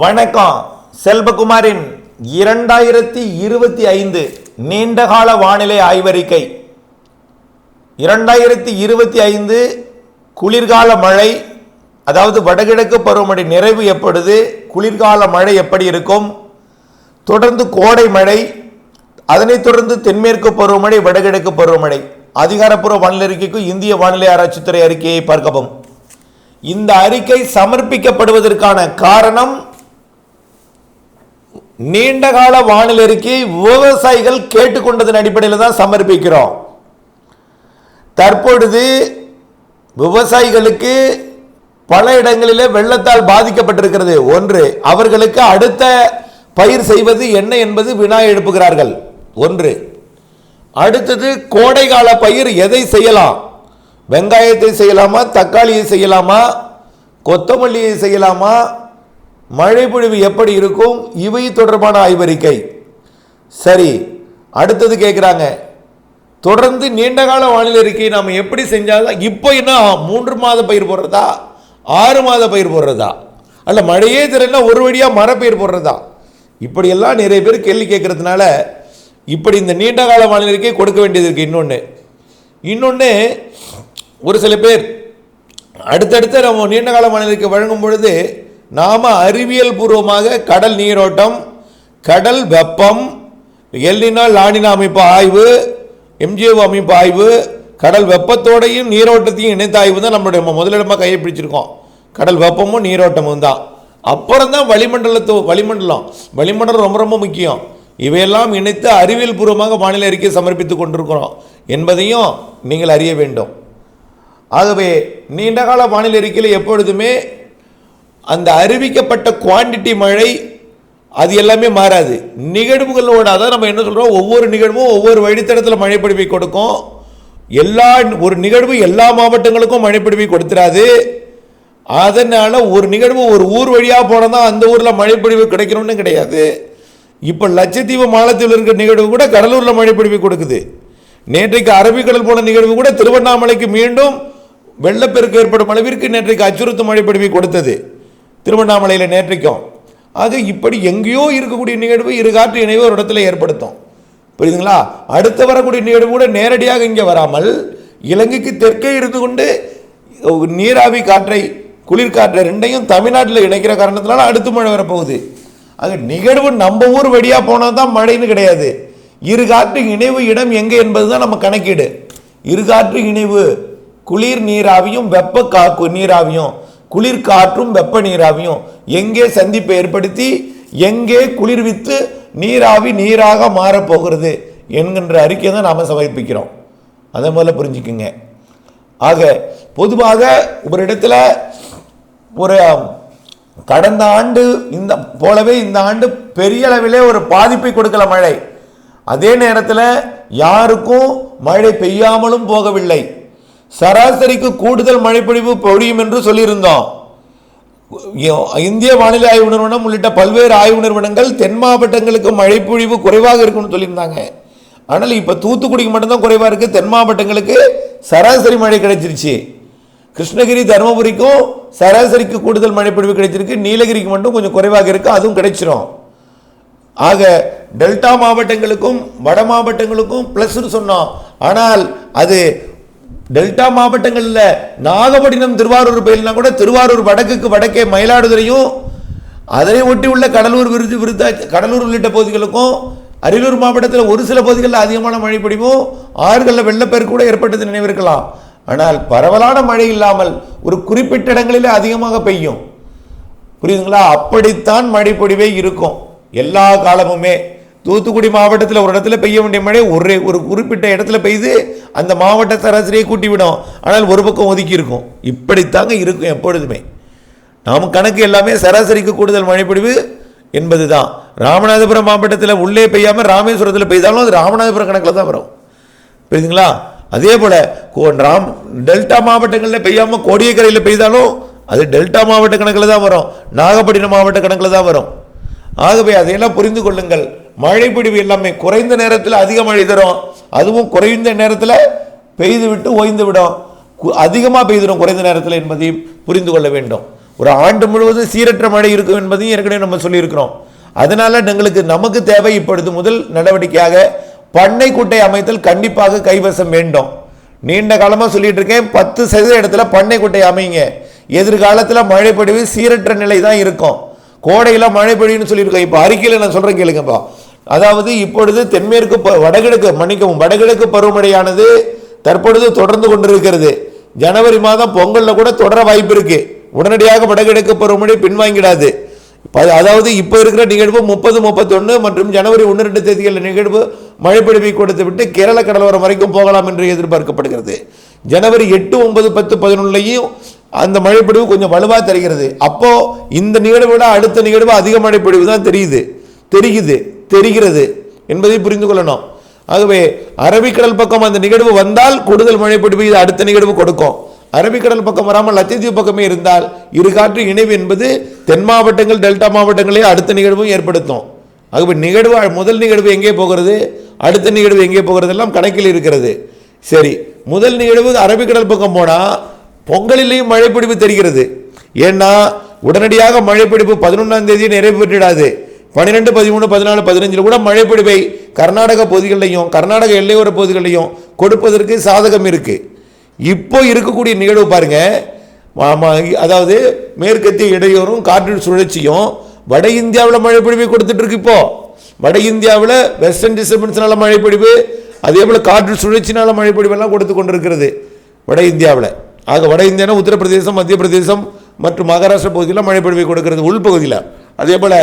வணக்கம். செல்வகுமாரின் இரண்டாயிரத்தி இருபத்தி ஐந்து நீண்டகால வானிலை ஆய்வறிக்கை. இரண்டாயிரத்தி இருபத்தி ஐந்து குளிர்கால மழை அதாவது வடகிழக்கு பருவமழை நிறைவு எப்பொழுது குளிர்கால மழை எப்படி இருக்கும் தொடர்ந்து கோடை மழை அதனைத் தொடர்ந்து தென்மேற்கு பருவமழை வடகிழக்கு பருவமழை. அதிகாரப்பூர்வ வானிலை அறிக்கைக்கும் இந்திய வானிலை ஆராய்ச்சித்துறை அறிக்கையை பார்க்கவும். இந்த அறிக்கை சமர்ப்பிக்கப்படுவதற்கான காரணம் நீண்டகால வானிலை அறிக்கையை விவசாயிகள் கேட்டுக்கொண்டதன் அடிப்படையில் தான் சமர்ப்பிக்கிறோம். தற்பொழுது விவசாயிகளுக்கு பல இடங்களிலே வெள்ளத்தால் பாதிக்கப்பட்டிருக்கிறது. ஒன்று அவர்களுக்கு அடுத்த பயிர் செய்வது என்ன என்பது வினா எழுப்புகிறார்கள். ஒன்று அடுத்தது கோடைகால பயிர் எதை செய்யலாம்? வெங்காயத்தை செய்யலாமா? தக்காளியை செய்யலாமா? கொத்தமல்லியை செய்யலாமா? மழைப்பொழிவு எப்படி இருக்கும்? இவை தொடர்பான ஆய்வறிக்கை. சரி அடுத்தது கேட்குறாங்க தொடர்ந்து நீண்டகால வானிலை அறிக்கையை நாம் எப்படி செஞ்சாலும் இப்போ என்ன மூன்று மாத பயிர் போடுறதா? ஆறு மாத பயிர் போடுறதா? அல்ல மழையே தெரியலனா ஒரு வழியாக மரப்பயிர் போடுறதா? இப்படியெல்லாம் நிறைய பேர் கேள்வி கேட்குறதுனால இப்படி இந்த நீண்டகால வானிலை அறிக்கை கொடுக்க வேண்டியது இருக்குது இன்னொன்று இன்னொன்று ஒரு சில பேர் அடுத்தடுத்து நம்ம நீண்டகால வானிலைக்கு வழங்கும் பொழுது நாம் அறிவியல் பூர்வமாக கடல் நீரோட்டம் கடல் வெப்பம் எல்லினா லானினா அமைப்பு ஆய்வு எம்ஜிஓ அமைப்பு ஆய்வு கடல் வெப்பத்தோடையும் நீரோட்டத்தையும் இணைத்த ஆய்வு தான் நம்மளுடைய முதலிடமாக கையை பிடிச்சிருக்கோம். கடல் வெப்பமும் நீரோட்டமும் தான். அப்புறம் தான் வளிமண்டலத்து வளிமண்டலம். வளிமண்டலம் ரொம்ப ரொம்ப முக்கியம். இவையெல்லாம் இணைத்து அறிவியல் பூர்வமாக வானிலை அறிக்கை சமர்ப்பித்துக் கொண்டிருக்கிறோம் என்பதையும் நீங்கள் அறிய வேண்டும். ஆகவே நீண்டகால வானிலை அறிக்கையில் எப்பொழுதுமே அந்த அறிவிக்கப்பட்ட குவாண்டிட்டி மழை அது எல்லாமே மாறாது. நிகழ்வுகளோட அதான் நம்ம என்ன சொல்கிறோம் ஒவ்வொரு நிகழ்வும் ஒவ்வொரு வழித்தடத்தில் மழைப்பொழிவை கொடுக்கும். எல்லா ஒரு நிகழ்வு எல்லா மாவட்டங்களுக்கும் மழைப்பொழிவை கொடுத்துறாது. அதனால் ஒரு நிகழ்வு ஒரு ஊர் வழியாக போனால் தான் அந்த ஊரில் மழைப்பிடிவு கிடைக்கணும்னு கிடையாது. இப்போ லட்சத்தீவு மாலத்தில் இருக்கிற நிகழ்வு கூட கடலூரில் மழைப்பொழிவை கொடுக்குது. நேற்றைக்கு அரபிக்கடல் போன நிகழ்வு கூட திருவண்ணாமலைக்கு மீண்டும் வெள்ளப்பெருக்கு ஏற்படும் அளவிற்கு நேற்றைக்கு அச்சுறுத்தும் மழைப்பொழிவை கொடுத்தது. திருவண்ணாமலையில் நேற்றைக்கும். அது இப்படி எங்கேயோ இருக்கக்கூடிய நிகழ்வு இரு காற்று இணைவு ஒரு இடத்துல ஏற்படுத்தும். புரியுதுங்களா? அடுத்து வரக்கூடிய நிகழ்வு கூட நேரடியாக இங்கே வராமல் இலங்கைக்கு தெற்கே இருந்து கொண்டு நீராவி காற்றை குளிர்காற்றை ரெண்டையும் தமிழ்நாட்டில் இணைக்கிற காரணத்தினால அடுத்து மழை வரப்போகுது. அது நிகழ்வு நம்ம ஊர் வழியாக போனால் தான் மழைன்னு கிடையாது. இரு காற்று இணைவு இடம் எங்கே என்பது தான் நம்ம கணக்கீடு. இரு காற்று இணைவு குளிர் நீராவியும் வெப்ப காக்கு நீராவியும். குளிர்காற்றும் வெப்ப நீராவியும் எங்கே சந்திப்பை ஏற்படுத்தி எங்கே குளிர்வித்து நீராவி நீராக மாறப்போகிறது என்கின்ற அறிக்கையை தான் நாம் சமர்ப்பிக்கிறோம். அதை முதல்ல புரிஞ்சுக்குங்க. ஆக பொதுவாக ஒரு இடத்துல ஒரு கடந்த ஆண்டு இந்த போலவே இந்த ஆண்டு பெரிய அளவிலே ஒரு பாதிப்பை கொடுக்கல மழை. அதே நேரத்தில் யாருக்கும் மழை பெய்யாமலும் போகவில்லை. சராசரிக்கு கூடுதல் மழைப்பொழிவு பொழியும் என்று சொல்லியிருந்தோம். இந்திய வானிலை ஆய்வு நிறுவனம் உள்ளிட்ட பல்வேறு ஆய்வு நிறுவனங்கள் தென் மாவட்டங்களுக்கு மழைப்பொழிவு குறைவாக இருக்கும்னு சொல்லியிருந்தாங்க. ஆனால் இப்போ தூத்துக்குடிக்கு மட்டும்தான் குறைவாக இருக்குது தென் மாவட்டங்களுக்கு சராசரி மழை கிடைச்சிருச்சு. கிருஷ்ணகிரி தருமபுரிக்கும் சராசரிக்கு கூடுதல் மழைப்பொழிவு கிடைச்சிருக்கு. நீலகிரிக்கு மட்டும் கொஞ்சம் குறைவாக இருக்குது அதுவும் கிடைச்சிரும். ஆக டெல்டா மாவட்டங்களுக்கும் வட மாவட்டங்களுக்கும் ப்ளஸ்ன்னு சொன்னோம். ஆனால் அது டெல்டா மாவட்டங்களில் நாகப்பட்டினம் திருவாரூர் பயில்னா கூட திருவாரூர் வடக்குக்கு வடக்கே மயிலாடுதுறையும் அதனை ஒட்டி உள்ள கடலூர் விருது விருதா கடலூர் உள்ளிட்ட பகுதிகளுக்கும் அரியலூர் மாவட்டத்தில் ஒரு சில பகுதிகளில் அதிகமான மழை பிடிவும் ஆறுகளில் வெள்ளப்பெருக்கு கூட ஏற்பட்டது நினைவிருக்கலாம். ஆனால் பரவலான மழை இல்லாமல் ஒரு குறிப்பிட்ட இடங்களிலே அதிகமாக பெய்யும். புரியுதுங்களா? அப்படித்தான் மழை இருக்கும். எல்லா காலமுமே தூத்துக்குடி மாவட்டத்தில் ஒரு இடத்துல பெய்ய வேண்டிய மழை ஒரே ஒரு குறிப்பிட்ட இடத்துல பெய்து அந்த மாவட்ட சராசரியை கூட்டி விடும் ஆனால் ஒரு பக்கம் ஒதுக்கி இருக்கும். இப்படித்தாங்க இருக்கும் எப்பொழுதுமே. நாம் கணக்கு எல்லாமே சராசரிக்கு கூடுதல் மழைப்பொழிவு என்பது தான் ராமநாதபுரம் மாவட்டத்தில் உள்ளே பெய்யாமல் ராமேஸ்வரத்தில் பெய்தாலும் அது ராமநாதபுரம் கணக்கில் தான் வரும். புரியுதுங்களா? அதே போல் கோ- ராம் டெல்டா மாவட்டங்களில் பெய்யாமல் கோடியக்கரையில் பெய்தாலும் அது டெல்டா மாவட்ட கணக்கில் தான் வரும். நாகப்பட்டினம் மாவட்ட கணக்கில் தான் வரும். ஆகவே அதையெல்லாம் புரிந்து கொள்ளுங்கள். மழைப்பிடிவு எல்லாமே குறைந்த நேரத்தில் அதிக மழை தரும். அதுவும் குறைந்த நேரத்தில் பெய்து விட்டு ஓய்ந்து விடும். அதிகமாக பெய்திடும் குறைந்த நேரத்தில் என்பதையும் புரிந்து கொள்ள வேண்டும். ஒரு ஆண்டு முழுவதும் சீரற்ற மழை இருக்கும் என்பதையும் ஏற்கனவே நம்ம சொல்லியிருக்கிறோம். அதனால் எங்களுக்கு நமக்கு தேவை இப்பொழுது முதல் நடவடிக்கையாக பண்ணை குட்டை அமைத்தல் கண்டிப்பாக கைவசம் வேண்டும். நீண்ட காலமாக சொல்லிட்டு இருக்கேன் பத்து சதவீத இடத்துல பண்ணை குட்டை அமைங்க. எதிர்காலத்தில் மழை சீரற்ற நிலை தான் இருக்கும். கோடையில் மழை பொழிவுன்னு சொல்லியிருக்கோம். இப்போ அறிக்கையில் நான் சொல்கிறேன் கேளுங்கப்பா. அதாவது இப்பொழுது தென்மேற்கு ப- வடகிழக்கு மன்னிக்கவும் வடகிழக்கு பருவமழையானது தற்பொழுது தொடர்ந்து கொண்டிருக்கிறது. ஜனவரி மாதம் பொங்கலில் கூட தொடர வாய்ப்பு இருக்கு. உடனடியாக வடகிழக்கு பருவமழை பின்வாங்கிடாது. அதாவது இப்போ இருக்கிற நிகழ்வு முப்பது முப்பத்தொன்று மற்றும் ஜனவரி ஒன்று ரெண்டு தேதிகளில் நிகழ்வு மழை கொடுத்து விட்டு கேரள கடலோரம் வரைக்கும் போகலாம் என்று எதிர்பார்க்கப்படுகிறது. ஜனவரி எட்டு ஒன்பது பத்து பதினொன்றுலையும் அந்த மழைப்பிடிவு கொஞ்சம் வலுவாக தெரிகிறது. அப்போ இந்த நிகழ்வை விட அடுத்த நிகழ்வு அதிக மழைப்பிடிவு தான் தெரியுது. தெரியுது. தெரிகிறது என்பதை புரிந்து கொள்ளணும். ஆகவே அரபிக்கடல் பக்கம் அந்த நிகழ்வு வந்தால் கூடுதல் மழைப்பொழிவு இது அடுத்த நிகழ்வு கொடுக்கும். அரபிக்கடல் பக்கம் வராமல் லட்சத்தீவு பக்கமே இருந்தால் இரு காற்று இணைவு என்பது தென் மாவட்டங்கள் டெல்டா மாவட்டங்களே அடுத்த நிகழ்வும் ஏற்படுத்தும். ஆகவே நிகழ்வு முதல் நிகழ்வு எங்கே போகிறது? அடுத்த நிகழ்வு எங்கே போகிறது எல்லாம் கணக்கில் இருக்கிறது. சரி முதல் நிகழ்வு அரபிக்கடல் பக்கம் போனால் பொங்கலிலேயும் மழைப்பிடிப்பு தெரிகிறது. ஏன்னா உடனடியாக மழைப்பிடிப்பு பதினொன்றாம் தேதி நிறைவு பெற்றிடாது. பன்னிரெண்டு பதிமூணு பதினாலு பதினஞ்சில் கூட மழைப்பிடிவை கர்நாடக பகுதிகளிலையும் கர்நாடக எல்லையோர பகுதிகளிலையும் கொடுப்பதற்கு சாதகம் இருக்குது இப்போ இருக்கக்கூடிய நிகழ்வு பாருங்கள் அதாவது மேற்கத்திய இடையூறும் காற்று சுழற்சியும் வட இந்தியாவில் மழைப்பிடிப்பை கொடுத்துட்ருக்கு இப்போது வட இந்தியாவில் வெஸ்டர்ன் டிஸ்டர்பன்ஸ்னால மழைப்பிடிப்பு அதே போல் காற்று சுழற்சினால மழைப்பிடிவெல்லாம் கொடுத்து கொண்டிருக்கிறது வட இந்தியாவில். ஆக வட இந்தியானா உத்தரப்பிரதேசம் மத்திய பிரதேசம் மற்றும் மகாராஷ்டிரா பகுதியில் மழைப்பொழிவை கொடுக்கிறது உள்பகுதியில் அதே போல்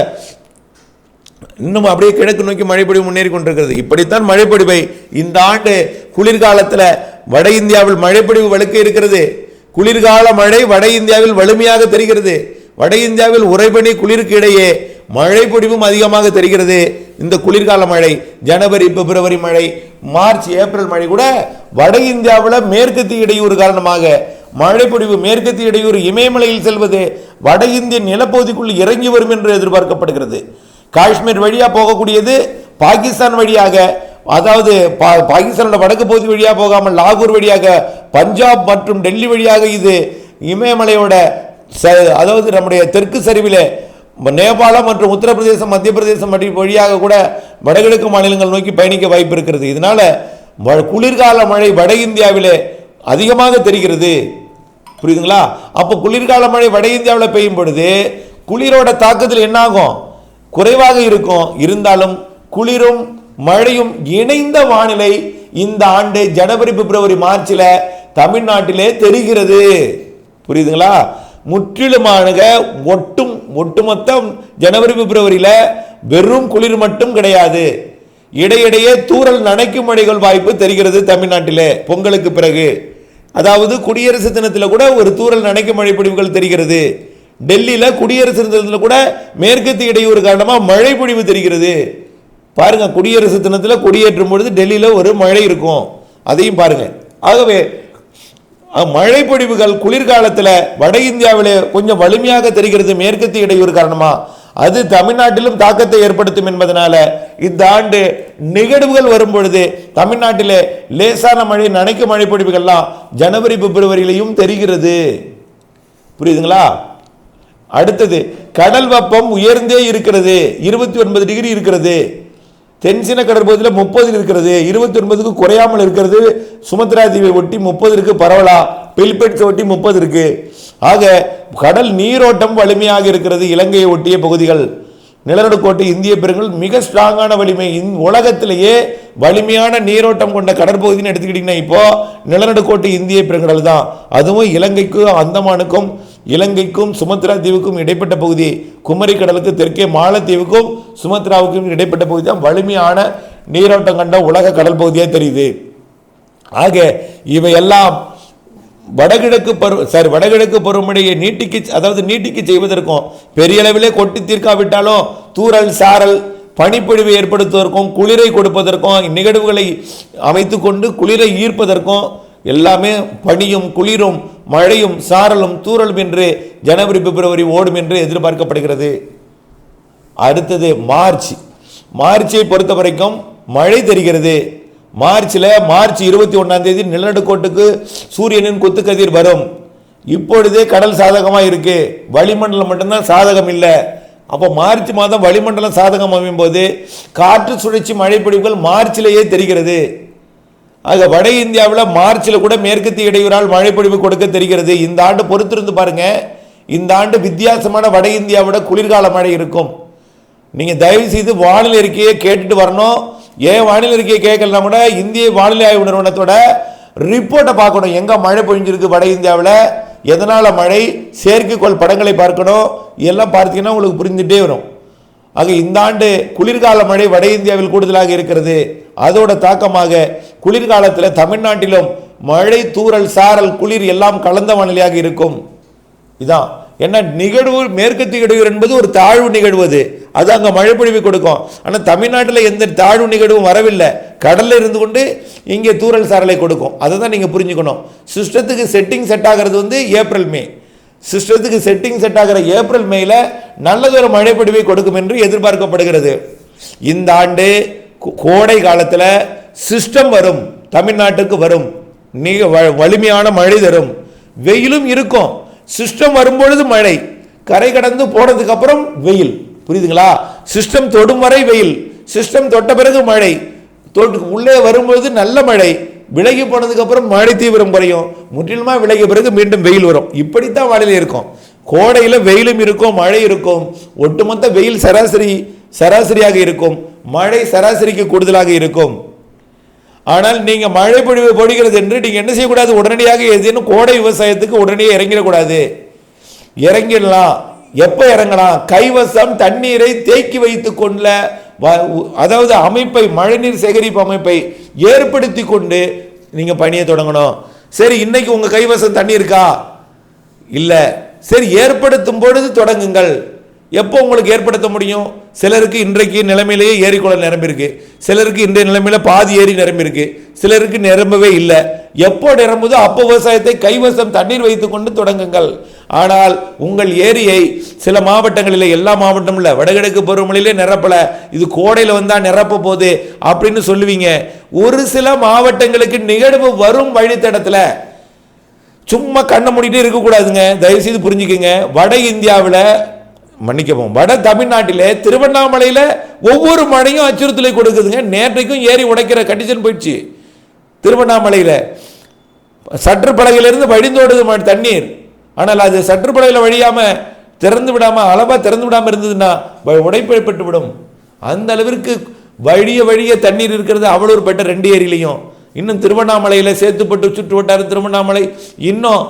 இன்னும் அப்படியே கிழக்கு நோக்கி மழைப்பொழிவு முன்னேறி கொண்டிருக்கிறது. இப்படித்தான் மழைப்பொழிவை இந்த ஆண்டு குளிர்காலத்தில் வட இந்தியாவில் மழைப்பொழிவு வலுக்க இருக்கிறது. குளிர்கால மழை வட இந்தியாவில் வலிமையாக தெரிகிறது. வட இந்தியாவில் உறைபனி குளிருக்கு இடையே மழை பொடிவும் அதிகமாக தெரிகிறது. இந்த குளிர்கால மழை ஜனவரி பிப்ரவரி மழை மார்ச் ஏப்ரல் மழை கூட வட இந்தியாவில் மேற்கத்திய இடையூறு காரணமாக மழை பொழிவு மேற்கத்திய இடையூறு இமயமலையில் செல்வது வட இந்திய நிலப்பகுதிக்குள் இறங்கி வரும் என்று எதிர்பார்க்கப்படுகிறது. காஷ்மீர் வழியாக போகக்கூடியது பாகிஸ்தான் வழியாக அதாவது பா- பாகிஸ்தானோட வடக்கு பகுதி வழியாக போகாமல் லாகூர் வழியாக பஞ்சாப் மற்றும் டெல்லி வழியாக இது இமயமலையோட ச- அதாவது நம்முடைய தெற்கு சரிவில் நேபாளம் மற்றும் உத்தரப்பிரதேசம் மத்திய பிரதேசம் வழியாக கூட வடகிழக்கு மாநிலங்கள் நோக்கி பயணிக்க வாய்ப்பு இருக்கிறது. இதனால் வ குளிர்கால மழை வட இந்தியாவிலே அதிகமாக தெரிகிறது. புரியுதுங்களா? அப்போ குளிர்கால மழை வட இந்தியாவில் பெய்யும் பொழுது குளிரோட தாக்கத்தில் என்னாகும்? குறைவாக இருக்கும். இருந்தாலும் குளிரும் மழையும் இணைந்த வானிலை இந்த ஆண்டு ஜனவரி பிப்ரவரி மார்ச்சில் தமிழ்நாட்டிலே தெரிகிறது. புரியுதுங்களா? முற்றிலுமாக ஒட்டும் ஒட்டுமொத்த ஜனவரி பிப்ரவரியில் வெறும் குளிர் மட்டும் கிடையாது. இடையிடையே தூரல் நனைக்கும் மழைகள் வாய்ப்பு தெரிகிறது தமிழ்நாட்டிலே. பொங்கலுக்கு பிறகு. அதாவது குடியரசு தினத்தில் கூட ஒரு தூரல் நனைக்கும் மழை பொழிவுகள் தெரிகிறது. டெல்லியில் குடியரசு தினத்தில் கூட மேற்கத்திய இடையூறு காரணமாக மழை பொழிவு தெரிகிறது. பாருங்கள் குடியரசு தினத்தில் கொடியேற்றும் பொழுது டெல்லியில் ஒரு மழை இருக்கும். அதையும் பாருங்கள் ஆகவே மழை பொழிவுகள் குளிர்காலத்தில் வட இந்தியாவில் கொஞ்சம் வலிமையாக தெரிகிறது மேற்கத்திய இடையூறு காரணமாக அது தமிழ்நாட்டிலும் தாக்கத்தை ஏற்படுத்தும் என்பதனால இந்த ஆண்டு நிகழ்வுகள் வரும் பொழுது தமிழ்நாட்டிலே லேசான மழை நனைக்கும் மழை பொழிவுகள்லாம் ஜனவரி பிப்ரவரியிலையும் தெரிகிறது. புரியுதுங்களா? அடுத்தது கடல் வெப்பம் உயர்ந்தே இருக்கிறது இருபத்தி ஒன்பது டிகிரி இருக்கிறது. தென்சீன கடற்பகுதியில் முப்பது இருக்கிறது இருபத்தி ஒன்பதுக்கு குறையாமல் இருக்கிறது. சுமத்ரா தீவை ஒட்டி முப்பது இருக்கு பரவலா. பில்பெட்ஸை ஒட்டி முப்பது இருக்கு. ஆக கடல் நீரோட்டம் வலிமையாக இருக்கிறது இலங்கையை ஒட்டிய பகுதிகள். நிலநடுக்கோட்டை இந்திய பெருங்கல் மிக ஸ்ட்ராங்கான வலிமை. இந் உலகத்திலேயே வலிமையான நீரோட்டம் கொண்ட கடற்பகுதின்னு எடுத்துக்கிட்டிங்கன்னா இப்போ நிலநடுக்கோட்டை இந்திய பெருங்கடல் தான். அதுவும் இலங்கைக்கும் அந்தமானுக்கும் இலங்கைக்கும் சுமத்ரா தீவுக்கும் இடைப்பட்ட பகுதி குமரி கடலுக்கு தெற்கே மாலத்தீவுக்கும் சுமத்ராவுக்கும் இடைப்பட்ட பகுதி தான் வலிமையான நீரோட்டம் கண்ட உலக கடல் பகுதியாக தெரியுது. ஆக இவையெல்லாம் வடகிழக்கு பருவ சாரி வடகிழக்கு பருவமழையை நீட்டிக்கு அதாவது நீட்டிக்கு செய்வதற்கும் பெரிய அளவிலே கொட்டி தீர்க்காவிட்டாலும் தூறல் சாரல் பனிப்பொழிவை ஏற்படுத்துவதற்கும் குளிரை கொடுப்பதற்கும் நிகழ்வுகளை அமைத்து கொண்டு குளிரை ஈர்ப்பதற்கும் எல்லாமே பனியும் குளிரும் மழையும் சாரலும் தூறலும் என்று ஜனவரி பிப்ரவரி ஓடும் என்று எதிர்பார்க்கப்படுகிறது. அடுத்தது மார்ச். மார்ச்சை பொறுத்த வரைக்கும் மழை தெரிகிறது. மார்ச்சில் மார்ச் இருபத்தி ஒன்றாம் தேதி நிலநடுக்கோட்டுக்கு சூரியனின் குத்துக்கதிர் வரும். இப்பொழுதே கடல் சாதகமாக இருக்குது வளிமண்டலம் மட்டும்தான் சாதகம் இல்லை. அப்போ மார்ச் மாதம் வளிமண்டலம் சாதகம் அமையும் போது காற்று சுழற்சி மழைப்பொழிவுகள் மார்ச்சிலேயே தெரிகிறது. ஆக வட இந்தியாவில் மார்ச்சில் கூட மேற்கத்திய இடையூறால் மழைப்பொழிவு கொடுக்க தெரிகிறது. இந்த ஆண்டு பொறுத்திருந்து பாருங்க. இந்த ஆண்டு வித்தியாசமான வட இந்தியாவோட குளிர்கால மழை இருக்கும். நீங்கள் தயவு செய்து வானிலை அறிக்கையை கேட்டுட்டு வரணும். ஏன் வானிலை அறிக்கையை கேட்கலனா கூட இந்திய வானிலை ஆய்வு நிறுவனத்தோட ரிப்போர்ட்டை பார்க்கணும். எங்கே மழை பொழிஞ்சிருக்கு வட இந்தியாவில்? எதனால் மழை? செயற்கைக்கோள் படங்களை பார்க்கணும். எல்லாம் பார்த்தீங்கன்னா உங்களுக்கு புரிஞ்சுட்டே வரும். ஆக இந்த ஆண்டு குளிர்கால மழை வட இந்தியாவில் கூடுதலாக இருக்கிறது. அதோட தாக்கமாக குளிர்காலத்தில் தமிழ்நாட்டிலும் மழை தூறல் சாரல் குளிர் எல்லாம் கலந்த வானிலையாக இருக்கும். இதான். என்ன நிகழ்வு மேற்கத்திய இடையூறு என்பது ஒரு தாழ்வு நிகழ்வு அது அது அங்கே பொழிவு கொடுக்கும். ஆனால் தமிழ்நாட்டில் எந்த தாழ்வு நிகழ்வும் வரவில்லை. கடலில் இருந்து கொண்டு இங்கே தூறல் சாரலை கொடுக்கும். அதை தான் நீங்கள் புரிஞ்சுக்கணும். சிஸ்டத்துக்கு செட்டிங் செட் ஆகிறது வந்து ஏப்ரல் மே. சிஸ்டத்துக்கு செட்டிங் செட் ஆகிற ஏப்ரல் மேல நல்லதொரு மழைப்பொழிவை கொடுக்கும் என்று எதிர்பார்க்கப்படுகிறது. இந்த ஆண்டு கோ- கோடை காலத்தில் சிஸ்டம் வரும். தமிழ்நாட்டுக்கு வரும். மிக வ- வலிமையான மழை தரும். வெயிலும் இருக்கும். சிஸ்டம் வரும்பொழுது மழை. கரை கடந்து போனதுக்கு அப்புறம் வெயில். புரியுதுங்களா? சிஸ்டம் தொடும் வரை வெயில். சிஸ்டம் தொட்ட பிறகு மழை. தொட்டு உள்ளே வரும்பொழுது நல்ல மழை. விலகி போனதுக்கு அப்புறம் மழை தீவிரம் குறையும். முற்றிலுமா விலகிய பிறகு மீண்டும் வெயில் வரும். இப்படித்தான் வானிலை இருக்கும். கோடையில் வெயிலும் இருக்கும் மழை இருக்கும். ஒட்டுமொத்த வெயில் சராசரி சராசரியாக இருக்கும். மழை சராசரிக்கு கூடுதலாக இருக்கும். ஆனால் நீங்கள் மழை பொழிவு பொழிகிறது என்று நீங்கள் என்ன செய்யக்கூடாது? உடனடியாக எதுன்னு கோடை விவசாயத்துக்கு உடனே இறங்கிடக்கூடாது. இறங்கிடலாம். எப்போ இறங்கலாம்? கைவசம் தண்ணீரை தேக்கி வைத்து கொள்ள வ- அதாவது அமைப்பை மழைநீர் சேகரிப்பு அமைப்பை ஏற்படுத்தி கொண்டு நீங்கள் பணியை தொடங்கணும். சரி இன்னைக்கு உங்கள் கைவசம் தண்ணி இருக்கா? இல்லை. சரி ஏற்படுத்தும் பொழுது தொடங்குங்கள். எப்போ உங்களுக்கு ஏற்படுத்த முடியும்? சிலருக்கு இன்றைக்கு நிலைமையிலேயே ஏரி குளம் நிரம்பியிருக்கு. சிலருக்கு இன்றைய நிலைமையில் பாதி ஏரி நிரம்பியிருக்கு. சிலருக்கு நிரம்பவே இல்லை. எப்போ நிரம்புதோ அப்போ விவசாயத்தை கைவசம் தண்ணீர் வைத்துக்கொண்டு தொடங்குங்கள். ஆனால் உங்கள் ஏரியை சில மாவட்டங்களில் எல்லா மாவட்டமும் இல்லை வடகிழக்கு பருவமழையிலே நிரப்பல. இது கோடையில் வந்தால் நிரப்ப போகுது அப்படின்னு சொல்லுவீங்க. ஒரு சில மாவட்டங்களுக்கு நிகழ்வு வரும் வழித்தடத்தில் சும்மா கண்ணை மூடிட்டு இருக்கக்கூடாதுங்க. தயவுசெய்து புரிஞ்சுக்கங்க. வட இந்தியாவில் மன்னிக்கவும். வட தமிழ்நாட்டிலே திருவண்ணாமலையில் ஒவ்வொரு மழையும் அச்சுறுத்தலை கொடுக்குதுங்க. நேற்றைக்கும் ஏரி உடைக்கிற கண்டிஷன் போயிடுச்சு. திருவண்ணாமலையில் சற்று பலகையிலிருந்து வழிந்தோடுது தண்ணீர். ஆனால் அது சற்று பலகையில் திறந்து விடாமல் அளவாக திறந்து விடாமல் இருந்ததுன்னா வ- விடும் அந்த அளவிற்கு வழிய வழிய தண்ணீர் இருக்கிறது. அவ்வளவு பெட்ட ரெண்டு ஏரியிலையும். இன்னும் திருவண்ணாமலையில் சேத்துப்பட்டு சுற்று வட்டார திருவண்ணாமலை. இன்னும்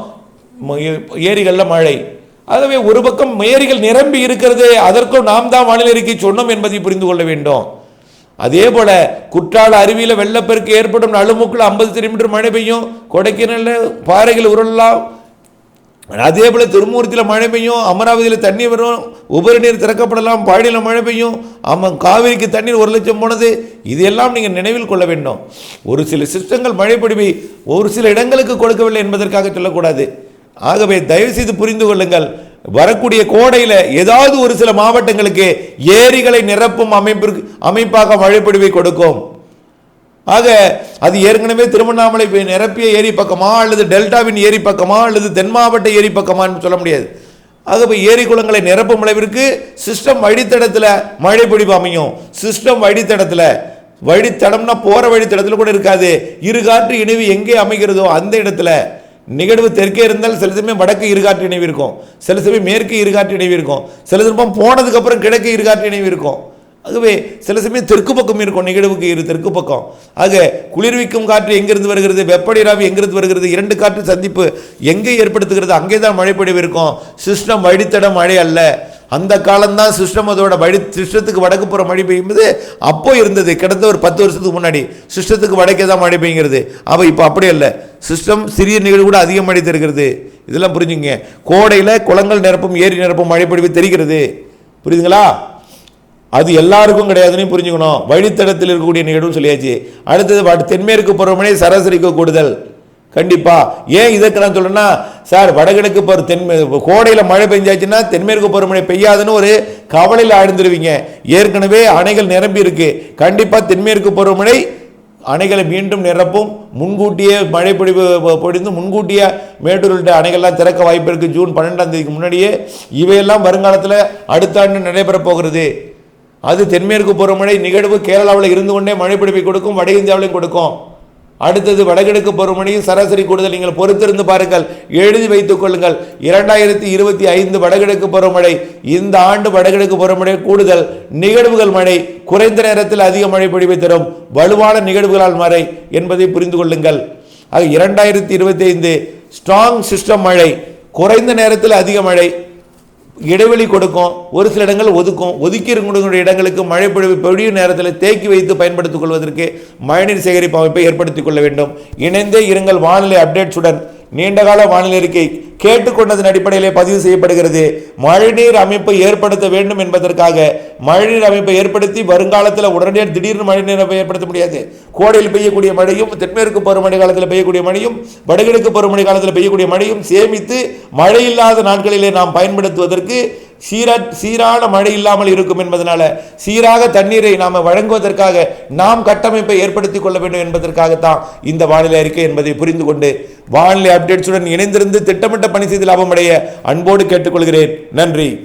ஏரிகளில் மழை. ஆகவே ஒரு பக்கம் மேரிகள் நிரம்பி இருக்கிறது அதற்கும் நாம் தான் வானிலை அறிக்கை சொன்னோம் என்பதை புரிந்து கொள்ள வேண்டும். அதே போல குற்றால அருவியில் வெள்ளப்பெருக்கு ஏற்படும் நழுமுக்கில் ஐம்பது சென்டிமீட்டர் மழை பெய்யும் கொடைக்கானல்ல பாறைகள் உருளலாம். அதே போல திருமூர்த்தியில் மழை பெய்யும் அமராவதியில் தண்ணி வரும் உபரி நீர் திறக்கப்படலாம் பாடியில் மழை பெய்யும் ஆமாம் காவிரிக்கு தண்ணீர் ஒரு லட்சம் போனது இதெல்லாம் நீங்கள் நினைவில் கொள்ள வேண்டும். ஒரு சில சிஸ்டங்கள் மழைப்பொழிவை ஒரு சில இடங்களுக்கு கொடுக்கவில்லை என்பதற்காக சொல்லக்கூடாது. ஆகவே தயவுசெய்து புரிந்து கொள்ளுங்கள். வரக்கூடிய கோடையில் ஏதாவது ஒரு சில மாவட்டங்களுக்கு ஏரிகளை நிரப்பும் அமைப்பிற்கு அமைப்பாக மழைப்பொழிவை கொடுக்கும். ஆக அது ஏற்கனவே திருவண்ணாமலை நிரப்பிய ஏரி பக்கமா அல்லது டெல்டாவின் ஏரி பக்கமா அல்லது தென் மாவட்ட ஏரி பக்கமான்னு சொல்ல முடியாது. ஆகவே ஏரி குளங்களை நிரப்பும் அளவிற்கு சிஸ்டம் வழித்தடத்தில் மழை பொழிவு அமையும். சிஸ்டம் வழித்தடத்தில் வழித்தடம்னா போகிற வழித்தடத்தில் கூட இருக்காது. இருகாற்று இணைவு எங்கே அமைகிறதோ அந்த இடத்துல நிகழ்வு தெற்கே இருந்தால் சில சமயம் வடக்கு இருகாற்று இணைவு இருக்கும் சில சமயம் மேற்கு இருகாற்று இணைவு இருக்கும் சில சமயம் போனதுக்கப்புறம் கிழக்கு இருகாற்று இணைவு இருக்கும் ஆகவே சில சமயம் தெற்கு பக்கம் இருக்கும் நிகழ்வுக்கு இரு தெற்கு பக்கம். ஆக குளிர்விக்கும் காற்று எங்கிருந்து வருகிறது? வெப்படிராவி எங்கிருந்து வருகிறது? இரண்டு காற்று சந்திப்பு எங்கே ஏற்படுத்துகிறது? அங்கே தான் மழைப்பொழிவு இருக்கும். சிஸ்டம் வழித்தடம் மழை அல்ல. அந்த காலம்தான் சிஸ்டம் அதோட வழி சிஸ்டத்துக்கு வடக்கு புற மழை பெய்யும்போது அப்போ இருந்தது. கிடந்த ஒரு பத்து வருஷத்துக்கு முன்னாடி சிஸ்டத்துக்கு வடக்கே தான் மழை பெய்யுங்கிறது. அப்போ இப்போ அப்படி இல்லை சிஸ்டம் சிறிய நிகழ்வு கூட அதிகம் மழை தருகிறது இதெல்லாம் புரிஞ்சுங்க. கோடையில் குளங்கள் நிரப்பும் ஏரி நிரப்பும் மழைப்பொழிவு தெரிகிறது. புரியுதுங்களா? அது எல்லாருக்கும் கிடையாதுன்னு புரிஞ்சுக்கணும். வழித்தடத்தில் இருக்கக்கூடிய நிகழ்வு சொல்லியாச்சு. அடுத்தது தென்மேற்கு பருவமழை சராசரிக்கு கூடுதல். கண்டிப்பா. ஏன் இதற்கு நான் சொல்றேன்னா சார் வடகிழக்கு பருவ தென் கோடையில் மழை பெஞ்சாச்சுன்னா தென்மேற்கு பருவமழை பெய்யாதுன்னு ஒரு கவலையில் ஆழ்ந்துருவீங்க. ஏற்கனவே அணைகள் நிரம்பி இருக்கு கண்டிப்பா தென்மேற்கு பருவமழை அணைகளை மீண்டும் நிரப்பும். முன்கூட்டியே மழை பொழிவு பொழிந்து முன்கூட்டியே மேட்டூர் உள்ளிட்ட அணைகள்லாம் திறக்க வாய்ப்பு இருக்குது ஜூன் பன்னெண்டாம் தேதிக்கு முன்னாடியே இவையெல்லாம் வருங்காலத்தில் அடுத்த ஆண்டு நடைபெறப் போகிறது. அது தென்மேற்கு பருவமழை நிகழ்வு கேரளாவில் இருந்து கொண்டே மழை பிடிப்பை கொடுக்கும் வட இந்தியாவிலையும் கொடுக்கும். அடுத்தது வடகிழக்கு பருவமழையும் சராசரி கூடுதல் நீங்கள் பொறுத்திருந்து பாருங்கள். எழுதி வைத்துக் கொள்ளுங்கள். இரண்டாயிரத்தி இருபத்தி ஐந்து வடகிழக்கு பருவமழை இந்த ஆண்டு வடகிழக்கு பருவமழை கூடுதல் நிகழ்வுகள் மழை குறைந்த நேரத்தில் அதிக மழை பொழிவை தரும் வலுவான நிகழ்வுகளால் மழை என்பதை புரிந்து கொள்ளுங்கள். ஆக இரண்டாயிரத்தி இருபத்தி ஐந்து ஸ்ட்ராங் சிஸ்டம் மழை குறைந்த நேரத்தில் அதிக மழை இடைவெளி கொடுக்கும் ஒரு சில இடங்கள் ஒதுக்கும் ஒதுக்கி இருக்கக்கூடிய இடங்களுக்கு மழை பொழிவு பொழியும் நேரத்தில் தேக்கி வைத்து பயன்படுத்திக் கொள்வதற்கு மழைநீர் சேகரிப்பு அமைப்பை ஏற்படுத்திக் கொள்ள வேண்டும். இணைந்தே இருங்கள் வானிலை அப்டேட்ஸுடன். நீண்டகால வானிலை அறிக்கை கேட்டுக்கொண்டதன் அடிப்படையிலே பதிவு செய்யப்படுகிறது. மழைநீர் அமைப்பை ஏற்படுத்த வேண்டும் என்பதற்காக மழைநீர் அமைப்பை ஏற்படுத்தி வருங்காலத்தில் உடனடியாக திடீர்னு மழைநீர் அமைப்பை ஏற்படுத்த முடியாது. கோடையில் பெய்யக்கூடிய மழையும் தென்மேற்கு பருவமழை காலத்தில் பெய்யக்கூடிய மழையும் வடகிழக்கு பருவமழை காலத்தில் பெய்யக்கூடிய மழையும் சேமித்து மழை இல்லாத நாட்களிலே நாம் பயன்படுத்துவதற்கு சீர சீரான மழை இல்லாமல் இருக்கும் என்பதனால சீராக தண்ணீரை நாம் வழங்குவதற்காக நாம் கட்டமைப்பை ஏற்படுத்திக் கொள்ள வேண்டும் என்பதற்காகத்தான் இந்த வானிலை அறிக்கை என்பதை புரிந்து கொண்டு வானிலை அப்டேட்ஸுடன் இணைந்திருந்து திட்டமிட்ட பணி செய்து லாபமடைய அன்போடு கேட்டுக்கொள்கிறேன். நன்றி.